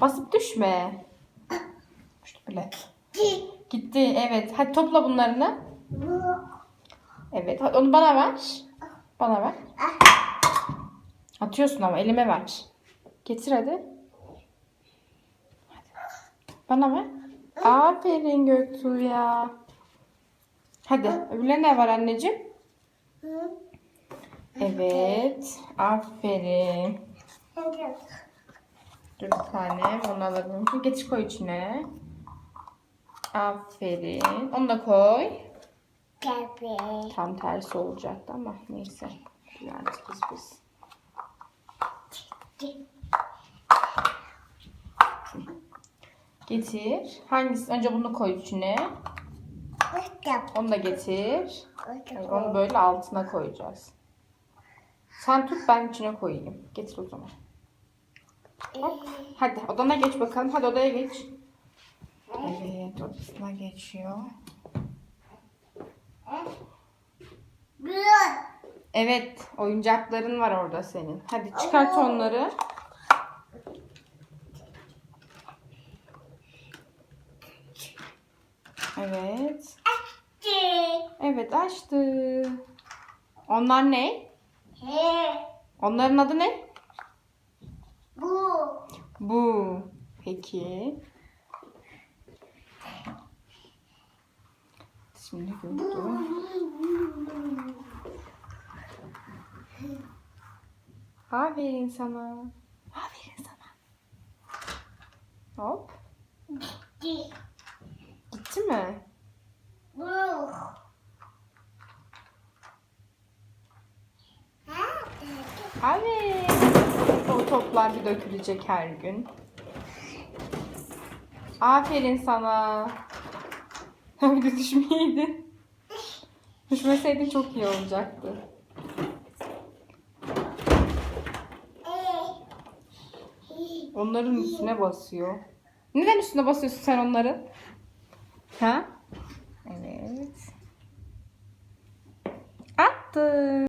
Basıp düşme. Düştü bile. Gitti evet. Hadi topla bunlarını. Evet. Onu bana ver. Bana ver. Atıyorsun ama elime ver. Getir hadi. Bana ver. Aferin Göktuğ ya. Hadi öbürlerine ne var anneciğim? Evet. Aferin. Dur bir tane. Onu alalım. Şimdi getir koy içine. Aferin. Onu da koy. Tam tersi olacaktı ama neyse. Yani biz biz. Getir. Hangisi? Önce bunu koy içine. Onu da getir. Evet, onu böyle altına koyacağız. Sen tut ben içine koyayım. Getir o zaman. Hadi odana geç bakalım. Hadi odaya geç. Evet odasına geçiyor. Evet oyuncakların var orada senin. Hadi çıkart onları. Evet. Evet açtı. Onlar ne? Onların adı ne? Bu. Peki. Şimdi gördüm. Aferin sana. Aferin sana. Hop. Gitti mi? Evet. Toplar bir dökülecek her gün. Aferin sana. Bir de düşmeyeydin. Düşmeseydin çok iyi olacaktı. Onların üstüne basıyor. Neden üstüne basıyorsun sen onların? Ha? Evet. Attım.